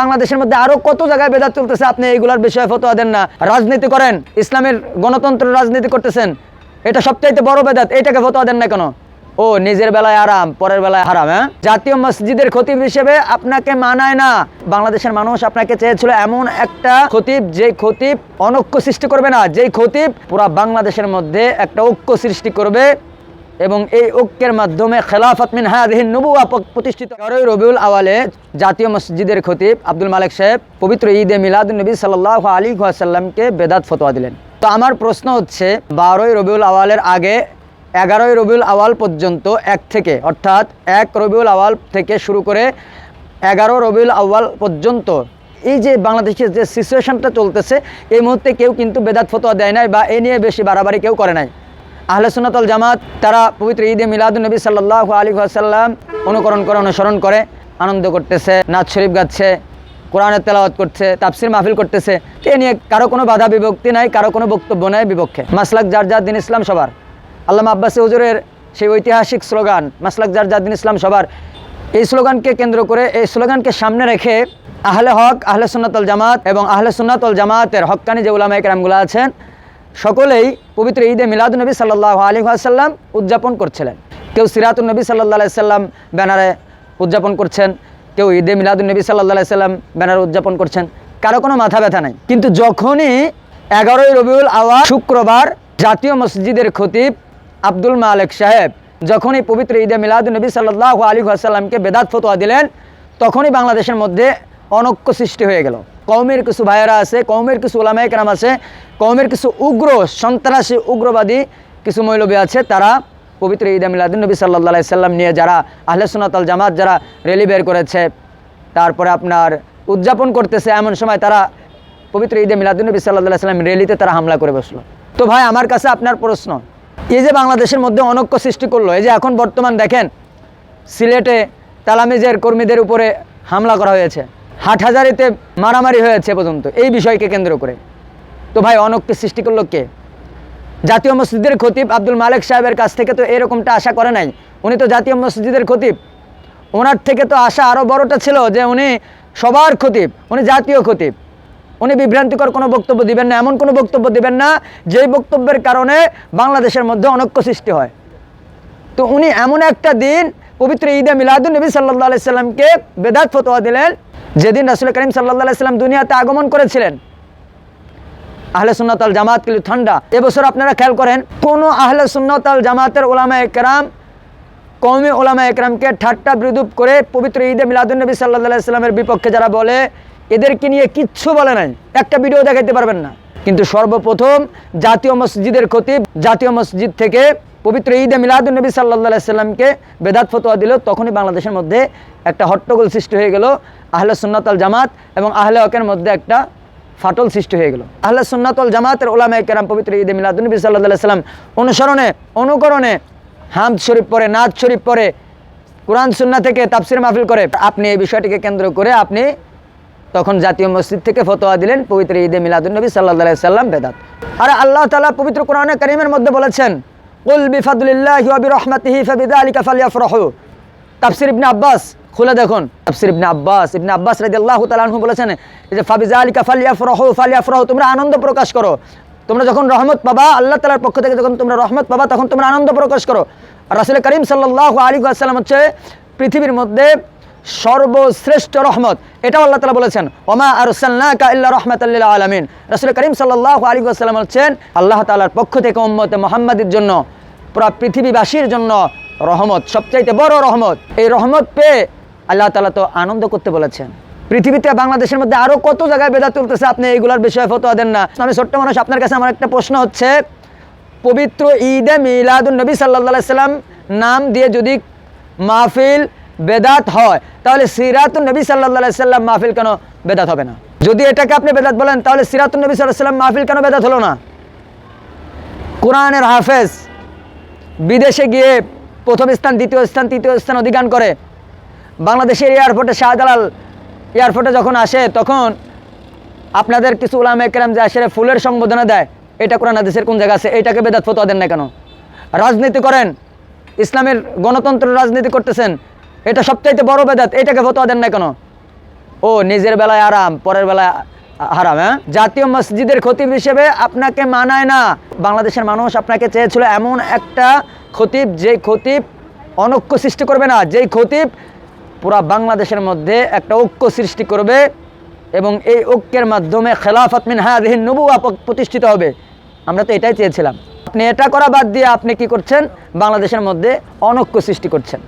বাংলাদেশের মধ্যে আরও কত জায়গায় বেদাত চলতেছে আপনি এইগুলার বিষয়ে ফতোয়া দেন না। রাজনীতি করেন, ইসলামের গণতন্ত্র রাজনীতি করতেছেন, এটা সবচাইতে বড় বেদাত এটাকে ফতোয়া দেন না কেন? ও, নিজের বেলায় আরাম, পরের বেলায় হারাম হ্যাঁ? জাতীয় মসজিদের খতিব হিসেবে আপনাকে মানায় না। বাংলাদেশের মানুষ আপনাকে চেয়েছিল এমন একটা খতিব, যে খতিব অনৈক্য সৃষ্টি করবে না, যেই খতিব পুরা বাংলাদেশের মধ্যে একটা ঐক্য সৃষ্টি করবে। এবং এই ঐক্যের মাধ্যমে খেলাফত মিন হাদিহিন নবুয়া প্রতিষ্ঠিত। তেরোই রবিউল আওয়ালে জাতীয় মসজিদের খতিব আব্দুল মালিক সাহেব পবিত্র ঈদে মিলাদ নবী সাল্লাহ আলী সাল্লামকে বেদাত ফতোয়া দিলেন। তো আমার প্রশ্ন হচ্ছে, বারোই রবিউল আওয়ালের আগে এগারোই রবিউল আওয়াল পর্যন্ত এক থেকে, অর্থাৎ এক রবিউল আওয়াল থেকে শুরু করে এগারো রবিউল আওয়াল পর্যন্ত এই যে বাংলাদেশের যে সিচুয়েশনটা চলতেছে, এই মুহূর্তে কেউ কিন্তু বেদাত ফতোয়া দেয় নাই বা এ নিয়ে বেশি বাড়াবাড়ি কেউ করে নাই। আহলে সুন্নাতল জামাত, তারা পবিত্র ঈদে মিলাদুল নবী সাল্লাহ আলী আসাল্লাম অনুকরণ করে, অনুসরণ করে, আনন্দ করতেছে, নাচ শরীফ গাচ্ছে, কোরআনের তেলাওয়াত করছে, তাফসির মাহফিল করতেছে। এ নিয়ে কারও কোনো বাধা বিভক্তি নাই, কারও কোনো বক্তব্য নাই বিপক্ষে। মাসলাক যার যার দিন ইসলাম সবার। আল্লামা আব্বাসী হুজুরের সেই ঐতিহাসিক স্লোগান, মাসলাক যার যার দিন ইসলাম সবার। এই স্লোগানকে কেন্দ্র করে, এই স্লোগানকে সামনে রেখে আহলে হক, আহলে সুন্নাতল জামাত এবং আহলে সুন্নাতল জামাতের হক্কানি যে উলামা একরামগুলো আছেন সকলেই পবিত্র ঈদে মিলাদুলনবী সাল্লাহ আলী সাল্লাম উদযাপন করছিলেন। কেউ সিরাতুল নবী সাল্লাহ সাল্লাম ব্যানারে উদযাপন করছেন, কেউ ঈদে মিলাদুলনবী সাল্লাহ সাল্লাম ব্যানারে উদযাপন করছেন, কারও কোনো মাথা ব্যথা নাই। কিন্তু যখনই এগারোই রবিউল আওয়া শুক্রবার জাতীয় মসজিদের খতিব আব্দুল মালেক সাহেব যখনই পবিত্র ঈদে মিলাদুলনবী সাল্লাহ আলী সাল্লামকে বেদাত ফতোয়া দিলেন, তখনই বাংলাদেশের মধ্যে অনৈক্য সৃষ্টি হয়ে গেল। কৌমের কিছু ভাইয়েরা আছে কৌমের কিছু ওলামায় কেরাম আছে কৌমের কিছু উগ্র, সন্ত্রাসী, উগ্রবাদী কিছু মৌলবী আছে, তারা পবিত্র ঈদ মিলাদুল নবী সাল্লাহ সাল্লাম নিয়ে যারা আহলে সুনাতাল জামাত যারা র্যালি বের করেছে, তারপরে আপনার উদযাপন করতেছে, এমন সময় তারা পবিত্র ঈদে মিলাদুল নবী সাল্লাহ সাল্লাম র্যালিতে তারা হামলা করে বসল। তো ভাই, আমার কাছে আপনার প্রশ্ন, এই যে বাংলাদেশের মধ্যে অনৈক্য সৃষ্টি করল, এই যে এখন বর্তমান দেখেন, সিলেটে তালামিজের কর্মীদের উপরে হামলা করা হয়েছে হাটহাজারিতে মারামারি হয়েছে পর্যন্ত। এই বিষয়কে কেন্দ্র করে। তো ভাই, অনৈক্য সৃষ্টি করল কে? জাতীয় মসজিদের খতিব আব্দুল মালিক সাহেবের কাছ থেকে তো এরকমটা আশা করে নাই। উনি তো জাতীয় মসজিদের খতিব। ওনার থেকে তো আশা আরও বড়টা ছিল যে উনি সবার খতিব, উনি জাতীয় খতিব। উনি বিভ্রান্তিকর কোনো বক্তব্য দিবেন না, এমন কোনো বক্তব্য দিবেন না যেই বক্তব্যের কারণে বাংলাদেশের মধ্যে অনৈক্য সৃষ্টি হয়। তো উনি এমন একটা দিন পবিত্র ঈদে মিলাদুল নবী সাল্লাহ সাল্লামকে বেদাত ফতোয়া দিলেন। যেদিন রাসুল করিম সাল্লাহ সাল্লাম দুনিয়াতে আগমন করেছিলেন, আহলে সুন্নাতাল জামাত কিন্তু ঠান্ডা। এবছর আপনারা খেয়াল করেন, কোন আহলে সুন্নাতাল জামাতের ওলামা একরাম কৌমি ওলামা একরামকে ঠাট্টা বিদ্রুপ করে পবিত্র ঈদে মিলাদুল নবী সাল্লাহ সাল্লামের বিপক্ষে যারা বলে, এদেরকে নিয়ে কিচ্ছু বলে নাই। একটা ভিডিও দেখাইতে পারবেন না। কিন্তু সর্বপ্রথম জাতীয় মসজিদের খতিব, জাতীয় মসজিদ থেকে পবিত্র ঈদে মিলাদুল নবী সাল্লাহ সাল্লামকে বেদাত ফতোয়া দিল, তখনই বাংলাদেশের মধ্যে একটা হট্টগোল সৃষ্টি হয়ে গেল, আহলে সুন্নাতাল জামাত এবং আহলে হকের মধ্যে একটা ফাটল সৃষ্টি হয়ে গেল। আহলে সুন্নাতল জামাতের ওলামা কেরাম পবিত্র ঈদে মিলাদুলনবী সাল্লাহ সাল্লাম অনুসরণে, অনুকরণে হামদ শরীফ পরে নাচ শরীফ পরে কোরআন সুন্না থেকে তাফসির মাহফিল করে, আপনি এই বিষয়টিকে কেন্দ্র করে আপনি তখন জাতীয় মসজিদ থেকে ফতোয়া দিলেন পবিত্র ঈদে মিলাদুলনবী সাল্লাহ সাল্লাম বেদাত। আর আল্লাহ তালা পবিত্র কোরআনে করিমের মধ্যে বলেছেন আব্বাস, খুলে দেখুন। আব্বাস, ইবনে আব্বাস রাদিয়াল্লাহু তাআলা বলেছেন যে তোমরা আনন্দ প্রকাশ করো। তোমরা যখন রহমত পাবা, আল্লাহ তালার পক্ষ থেকে যখন তোমরা রহমত পাবা, তখন তোমরা আনন্দ প্রকাশ করো। রাসূল করিম সাল্লাহ আলী আসসালাম হচ্ছে পৃথিবীর মধ্যে সর্বশ্রেষ্ঠ রহমত। এটাও আল্লাহ তালা বলেছেন, ওমা আর ইল্লা রহমতাল্লিল আলমিন। রসুল করিম সাল্লাহ আলী আসসালাম বলছেন আল্লাহ তালার পক্ষ থেকে উম্মতে মোহাম্মদের জন্য, পুরা পৃথিবীবাসীর জন্য রহমত, সবচাইতে বড় রহমত। এই রহমত পেয়ে আল্লাহ তালা তো আনন্দ করতে বলেছেন। পৃথিবীতে বাংলাদেশের মধ্যে আরও কত জায়গায় বেদা তুলতেছে আপনি এইগুলোর বিষয়ে ফতোয়া দেন না। আমি ছোট্ট মানুষ, আপনার কাছে আমার একটা প্রশ্ন হচ্ছে, পবিত্র ঈদে মিলাদুল নবী সাল্লাহ সাল্লাম নাম দিয়ে যদি মাহফিল বেদাত হয়, তাহলে সিরাতুল নবী সাল্লাহ সাল্লাম মাহফিল কেন বেদাত হবে না? যদি এটাকে আপনি বেদাত বলেন, তাহলে সিরাতুল নবী সাল্লাহ সাল্লাম মাহফিল কেন বেদাত হলো না? কোরআনের হাফেজ বিদেশে গিয়ে প্রথম স্থান, দ্বিতীয় স্থান, তৃতীয় স্থান অধিকার করে। বাংলাদেশের এয়ারপোর্টে শাহজালাল এয়ারপোর্টে যখন আসে, তখন আপনাদের কিছু উলামা একরাম যে আসে ফুলের সম্বোধনা দেয়, এটা কোরআন হাদিসের কোন জায়গা আছে? এটাকে বেদাত ফতোয়া দেন না কেন? রাজনীতি করেন, ইসলামের গণতন্ত্র রাজনীতি করতেছেন এটা সবচাইতে বড় বেদাত, এটাকে ফতোয়া দেন না কেন? ও, নিজের বেলায় আরাম, পরের বেলায় হারাম হ্যাঁ? জাতীয় মসজিদের খতিব হিসেবে আপনাকে মানায় না। বাংলাদেশের মানুষ আপনাকে চেয়েছিল এমন একটা খতিব যে খতিব অনৈক্য সৃষ্টি করবে না, যেই খতিব পুরা বাংলাদেশের মধ্যে একটা ঐক্য সৃষ্টি করবে এবং এই ঐক্যের মাধ্যমে খেলাফত মিন হাদিহিন নবুয়া প্রতিষ্ঠিত হবে। আমরা তো এটাই চেয়েছিলাম। আপনি এটা করা বাদ দিয়ে আপনি কি করছেন? বাংলাদেশের মধ্যে অনৈক্য সৃষ্টি করছেন।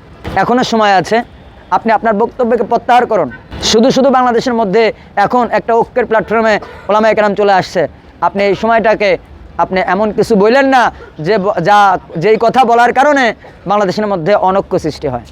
এখনও সময় আছে, আপনি আপনার বক্তব্যকে প্রত্যাহার করুন। শুধু শুধু বাংলাদেশের মধ্যে এখন একটা ঐক্যের প্ল্যাটফর্মে ওলামা একরাম চলে আসছে। আপনি এই সময়টাকে আপনি এমন কিছু বললেন না যে যা যেই কথা বলার কারণে বাংলাদেশের মধ্যে অনৈক্য সৃষ্টি হয়।